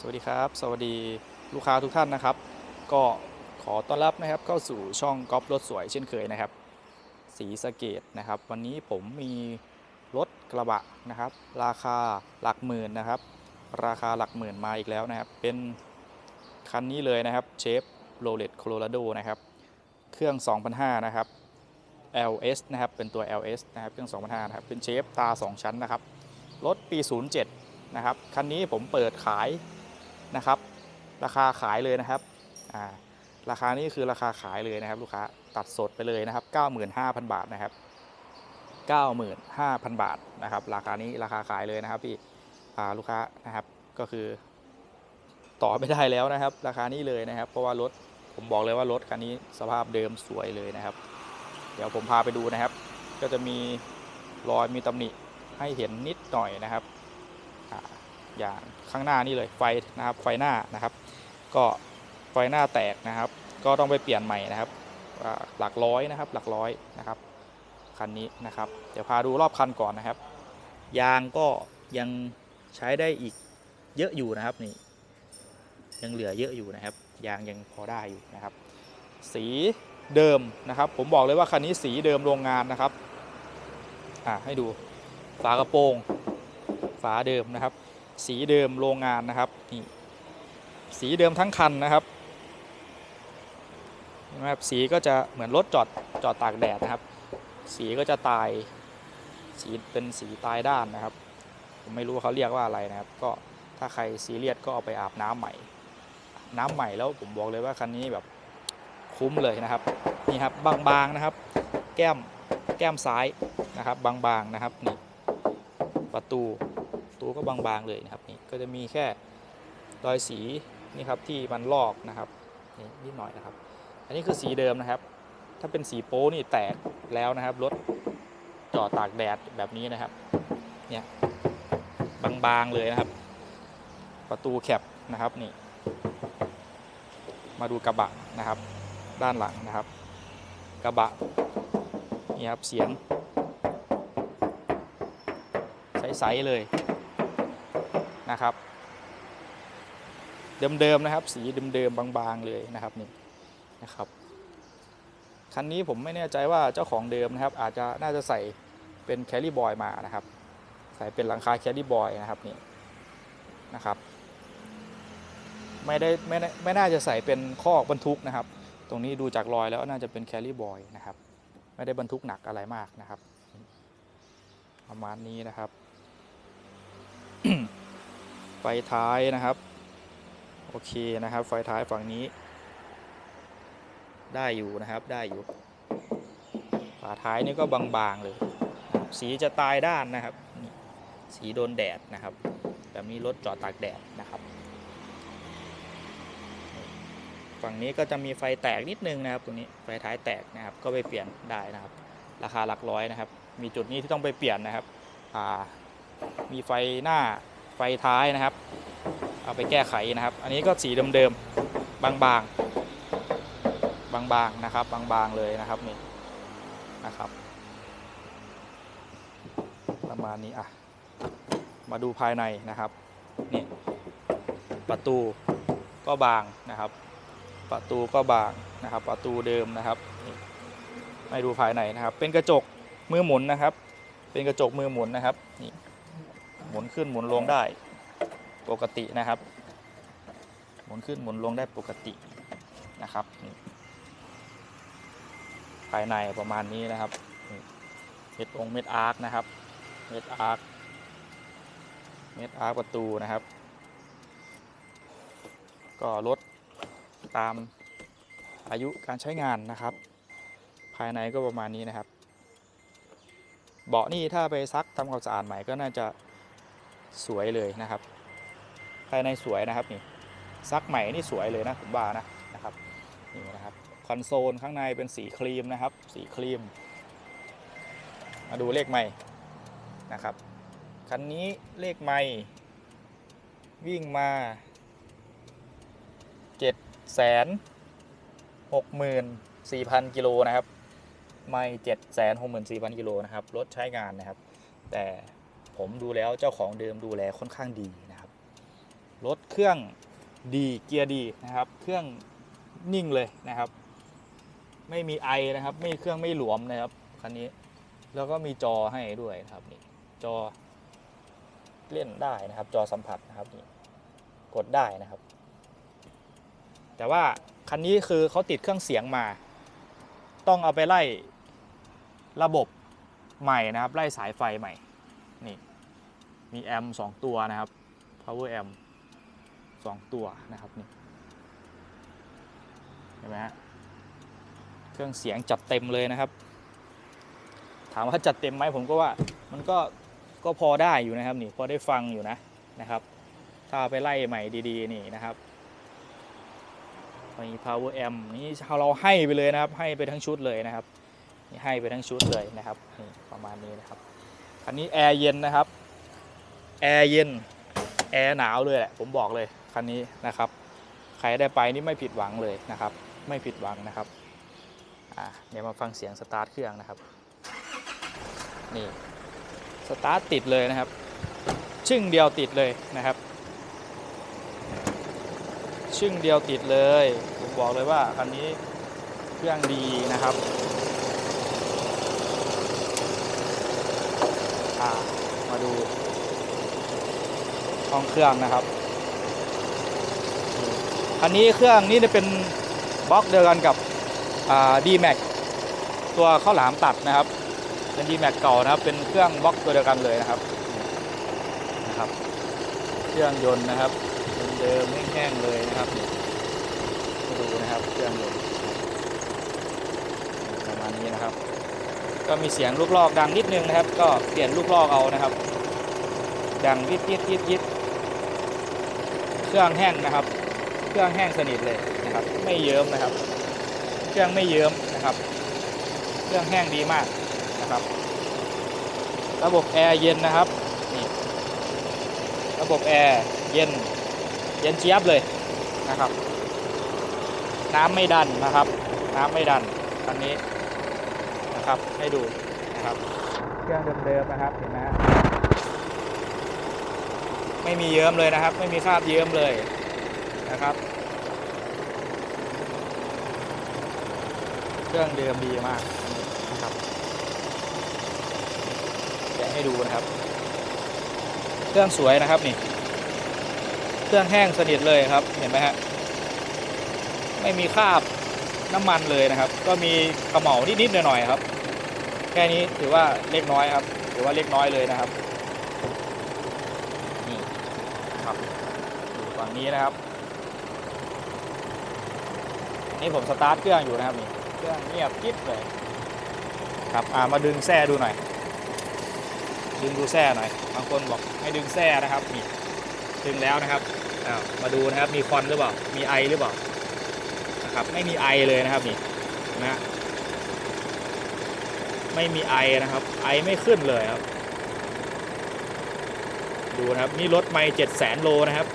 สวัสดีครับ สวัสดีลูกค้าทุกท่านนะครับ ก็ขอต้อนรับนะครับเข้าสู่ช่องก๊อฟรถสวยเช่นเคยนะครับ สีสเกตนะครับ วันนี้ผมมีรถกระบะนะครับ ราคาหลักหมื่นนะครับ ราคาหลักหมื่นมาอีกแล้วนะครับ เป็นคันนี้เลยนะครับเชฟโรเลตโคโลราโดนะครับ เครื่อง 2005 นะครับ LS นะครับ เป็นตัว LS นะครับ เครื่อง 2005 นะครับ เป็นเชฟตา 2 ชั้นนะครับ รถปี 07 นะครับ คันนี้ผมเปิดขาย นะครับ ราคาขายเลยนะครับอ่าราคานี้คือราคาขายเลยนะครับ ลูกค้าตัดสดไปเลยนะครับ 95,000 บาทนะครับ 95,000 บาทนะครับ ราคานี้ราคาขายเลยนะครับพี่ลูกค้านะครับก็คือต่อไม่ได้แล้วนะครับ ราคานี้เลยนะครับ เพราะว่ารถผมบอกเลยว่ารถคันนี้สภาพเดิมสวยเลยนะครับ เดี๋ยวผมพาไปดูนะครับ ก็จะมีรอยมีตำหนิให้เห็นนิดหน่อยนะครับ อย่างข้างหน้านี่เลยไฟนะครับไฟหน้านะครับ ก็ไฟหน้าแตกนะครับ ก็ต้องไปเปลี่ยนใหม่นะครับหลักร้อยนะครับหลักร้อยนะครับคันนี้นะครับเดี๋ยวพาดูรอบคันก่อนนะครับ ยางก็ยังใช้ได้อีกเยอะอยู่นะครับนี่ยังเหลือเยอะอยู่นะครับ ยางยังพอได้อยู่นะครับ สีเดิมนะครับ ผมบอกเลยว่าคันนี้สีเดิมโรงงานนะครับอ่าให้ดูฝากระโปรงฝาเดิมนะครับ สีเดิมโรงงานนะครับนี่สีเดิมทั้งคันนะครับนไหมครับสีก็จะเหมือนรถจอดจอดตากแดดนะครับ สีก็จะตายสีเป็นสีตายด้านนะครับ ผมไม่รู้เขาเรียกว่าอะไรนะครับ ก็ถ้าใครซีเรียสก็เอาไปอาบน้ำใหม่ น้ำใหม่แล้วผมบอกเลยว่าคันนี้แบบคุ้มเลยนะครับนี่ครับบางๆนะครับ แก้มแก้มซ้ายนะครับบางๆนะครับนี่ประตู รูก็บางๆเลยนะครับนี่ก็จะมีแค่รอยสีนี่ครับที่มันลอกนะครับนี่นิดหน่อยนะครับ อันนี้คือสีเดิมนะครับ ถ้าเป็นสีโป้นี่แตกแล้วนะครับรถจอดตากแดดแบบนี้นะครับเนี่ยบางๆเลยนะครับ ประตูแคปนะครับนี่มาดูกระบะนะครับ ด้านหลังนะครับ กระบะนี่ครับเสียงใสๆเลย นะครับ เดิมๆนะครับ สีเดิมๆบางๆเลยนะครับนี่นะครับคันนี้ผมไม่แน่ใจว่าเจ้าของเดิมนะครับ อาจจะน่าจะใส่เป็นแคลรี่บอยมานะครับ ใส่เป็นหลังคาแคลรี่บอยนะครับนี่นะครับไม่ได้ไม่ได้ไม่น่าจะใส่เป็นคอกบรรทุกนะครับ ตรงนี้ดูจากรอยแล้วน่าจะเป็นแคลรี่บอยนะครับ ไม่ได้บรรทุกหนักอะไรมากนะครับ ประมาณนี้นะครับ ฟท้ายนะครับ โอเคนะครับ ไฟท้ายฝั่งนี้ ได้อยู่นะครับได้อยู่ฝาท้ายนี่ก็บางๆเลย สีจะตายด้านนะครับ สีโดนแดดนะครับ แบบนี้รถจอดตากแดดนะครับ ฝั่งนี้ก็จะมีไฟแตกนิดนึงนะครับตรงนี้ไฟท้ายแตกนะครับ ก็ไปเปลี่ยนได้นะครับ ราคาหลักร้อยนะครับ มีจุดนี้ที่ต้องไปเปลี่ยนนะครับมีไฟหน้า ไฟท้ายนะครับ เอาไปแก้ไขนะครับ อันนี้ก็สีเดิมๆบางๆบางๆนะครับบางๆเลยนะครับนี่นะครับ ประมาณนี้อะมาดูภายในนะครับนี่ประตูก็บางนะครับ ประตูก็บางนะครับ ประตูเดิมนะครับนี่ให้ดูภายในนะครับ เป็นกระจกมือหมุนนะครับ เป็นกระจกมือหมุนนะครับนี่ หมุนขึ้นหมุนลงได้ปกตินะครับ หมุนขึ้นหมุนลงได้ปกตินะครับ ภายในประมาณนี้นะครับเม็ดองเม็ดอาร์คนะครับ เม็ดอาร์ค เม็ดอาร์คประตูนะครับ ก็ลดตามอายุการใช้งานนะครับ ภายในก็ประมาณนี้นะครับ เบาะนี่ถ้าไปซักทำความสะอาดใหม่ก็น่าจะ สวยเลยนะครับ ภายในสวยนะครับนี่ซักใหม่นี่สวยเลยนะผมว่านะนะครับนี่นะครับคอนโซลข้างในเป็นสีครีมนะครับ สีครีม มาดูเลขใหม่นะครับคันนี้เลขใหม่ วิ่งมาเจ็ดแสนหกหมื่นสี่พันกิโลนะครับ ไม่เจ็ดแสนหกหมื่นสี่พันกิโลนะครับ รถใช้งานนะครับ แต่ ผมดูแล้วเจ้าของเดิมดูแลค่อนข้างดีนะครับ รถเครื่องดีเกียร์ดีนะครับ เครื่องนิ่งเลยนะครับ ไม่มีไอนะครับ ไม่เครื่องไม่หลวมนะครับคันนี้ แล้วก็มีจอให้ด้วยนะครับนี่จอเล่นได้นะครับ จอสัมผัสนะครับนี่กดได้นะครับ แต่ว่าคันนี้คือเขาติดเครื่องเสียงมา ต้องเอาไปไล่ระบบใหม่นะครับ ไล่สายไฟใหม่ มีแอมป์สองตัวนะครับ power amp สองตัวนะครับนี่เห็นไหมฮะเครื่องเสียงจัดเต็มเลยนะครับ ถามว่าจัดเต็มไหมผมก็ว่ามันก็ก็พอได้อยู่นะครับนี่พอได้ฟังอยู่นะนะครับ ถ้าไปไล่ใหม่ดีๆนี่นะครับมี power amp นี่เราให้ไปเลยนะครับ ให้ไปทั้งชุดเลยนะครับนี่ให้ไปทั้งชุดเลยนะครับนี่ประมาณนี้นะครับคันนี้แอร์เย็นนะครับ แอร์เย็น แอร์หนาวเลยแหละ ผมบอกเลยคันนี้นะครับ ใครได้ไปนี่ไม่ผิดหวังเลยนะครับ ไม่ผิดหวังนะครับเดี๋ยวมาฟังเสียงสตาร์ทเครื่องนะครับ นี่สตาร์ทติดเลยนะครับ ชึ่งเดียวติดเลยนะครับ ชึ่งเดียวติดเลย ผมบอกเลยว่าคันนี้เครื่องดีนะครับมาดู ห้องเครื่องนะครับคันนี้เครื่องนี้จะเป็นบล็อกเดียวกันกับอ่า D-Max ตัวข้าวหลามตัดนะครับ เป็น D-Max เก่านะครับ เป็นเครื่องบล็อกตัวเดียวกันเลยนะครับนะครับ เครื่องยนต์นะครับเดิมๆแห้งๆเลยนะครับดูนะครับเครื่องยนต์ประมาณนี้นะครับ ก็มีเสียงลูกลอกดังนิดนึงนะครับ ก็เปลี่ยนลูกลอกเอานะครับ ดังยิดยิดยิดยิดเครื่องแห้งนะครับ เครื่องแห้งสนิทเลยนะครับ ไม่เยิ้มนะครับ เครื่องไม่เยิ้มนะครับ เครื่องแห้งดีมากนะครับ ระบบแอร์เย็นนะครับนี่ระบบแอร์เย็น เย็นเจี๊ยบเลยนะครับ น้ำไม่ดันนะครับ น้ำไม่ดันอันนี้นะครับให้ดูนะครับ เครื่องเดิมๆนะครับเห็นไหม ไม่มีเยิ้มเลยนะครับ ไม่มีคราบเยิ้มเลยนะครับ เครื่องเดิมดีมากนะครับแกะให้ดูนะครับ เครื่องสวยนะครับนี่ เครื่องแห้งสนิทเลยครับ เห็นไหมฮะ ไม่มีคราบน้ำมันเลยนะครับ ก็มีเขม่านิดๆหน่อยๆครับ แค่นี้ถือว่าเล็กน้อยครับ ถือว่าเล็กน้อยเลยนะครับ นี่ครับอยู่ฝั่ง นี้นะครับ นี่ผมสตาร์ทเครื่องอยู่นะครับนี่เครื่องเงียบกิ๊บเลยครับอ่ามาดึงแส้ดูหน่อย ดึงดูแส้หน่อยบางคนบอกให้ดึงแส้นะครับนี่ดึงแล้วนะครับอ้าวมาดูนะครับมีควันหรือเปล่ามีไอหรือเปล่านะครับไม่มีไอเลยนะครับนี่นะฮะไม่มีไอนะครับ ไอไม่ขึ้นเลยครับดูนะครับนี่รถไม่เจ็ดแสนโลนะครับ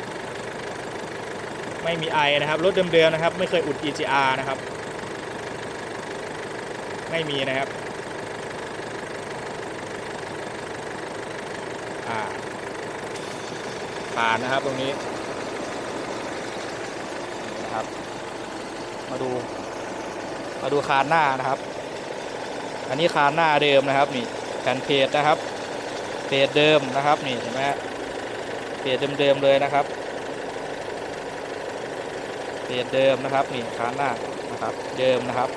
ไม่มีไอนะครับ รถเดิมๆนะครับ ไม่เคยอุด EGR นะครับ ไม่มีนะครับอ่าผ่านนะครับตรงนี้นะครับ มาดู มาดูคานหน้านะครับ อันนี้คานหน้าเดิมนะครับนี่แผ่นเพจนะครับเพจเดิมนะครับนี่เห็นไหมเพจเดิมๆเลยนะครับ เพจเดิมนะครับนี่คาหน้านะครับเดิมนะครับ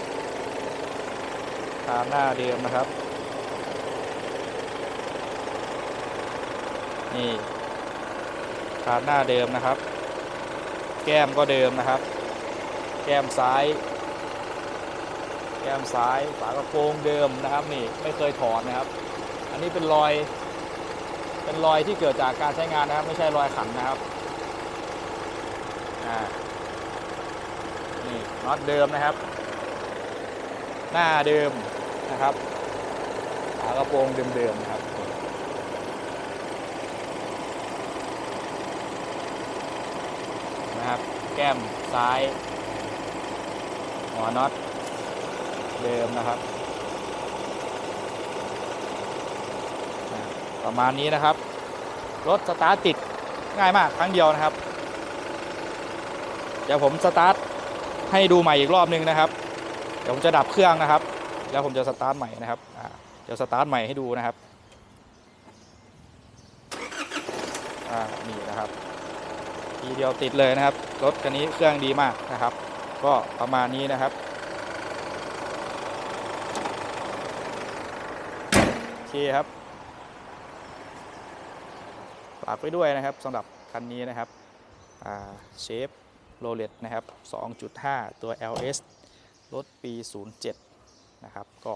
คาหน้าเดิมนะครับนี่คาหน้าเดิมนะครับ แก้มก็เดิมนะครับ แก้มซ้าย แก้มซ้ายฝากระโปรงเดิมนะครับนี่ไม่เคยถอดนะครับ อันนี้เป็นรอยเป็นรอยที่เกิดจากการใช้งานนะครับ ไม่ใช่รอยขันนะครับอ่า นี่น็อตเดิมนะครับ หน้าเดิมนะครับฝากระโปรงเดิมๆนะครับนะครับ แก้มซ้ายหัวน็อตเดิมนะครับ ประมาณนี้นะครับ รถสตาร์ทติดง่ายมากครั้งเดียวนะครับ เดี๋ยวผมสตาร์ท ให้ดูใหม่อีกรอบนึงนะครับ เดี๋ยวผมจะดับเครื่องนะครับ แล้วผมจะสตาร์ทใหม่นะครับเดี๋ยวสตาร์ทใหม่ให้ดูนะครับนี่นะครับทีเดียวติดเลยนะครับรถคันนี้เครื่องดีมากนะครับ ก็ประมาณนี้นะครับโอเคครับฝากไว้ด้วยนะครับสำหรับคันนี้นะครับเชฟ โรเลตนะครับ 2.5 ตัว LS รถปี 07 นะครับ ก็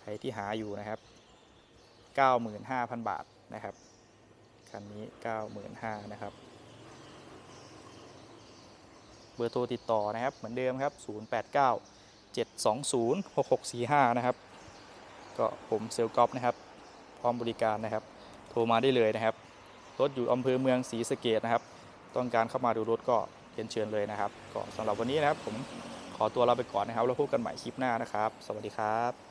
ใครที่หาอยู่นะครับ 95,000 บาทนะครับ คันนี้ 95,000นะครับ เบอร์โทรติดต่อนะครับ เหมือนเดิมครับ 089 720 6645 นะครับ ก็ผมเซลลกอฟนะครับ พร้อมบริการนะครับ โทรมาได้เลยนะครับ รถอยู่อำเภอเมืองศรีสะเกดนะครับ ต้องการเข้ามาดูรถก็ เรียนเชิญเลยนะครับ ก็สำหรับวันนี้นะครับผมขอตัวลาไปก่อนนะครับ แล้วพบกันใหม่คลิปหน้านะครับ สวัสดีครับ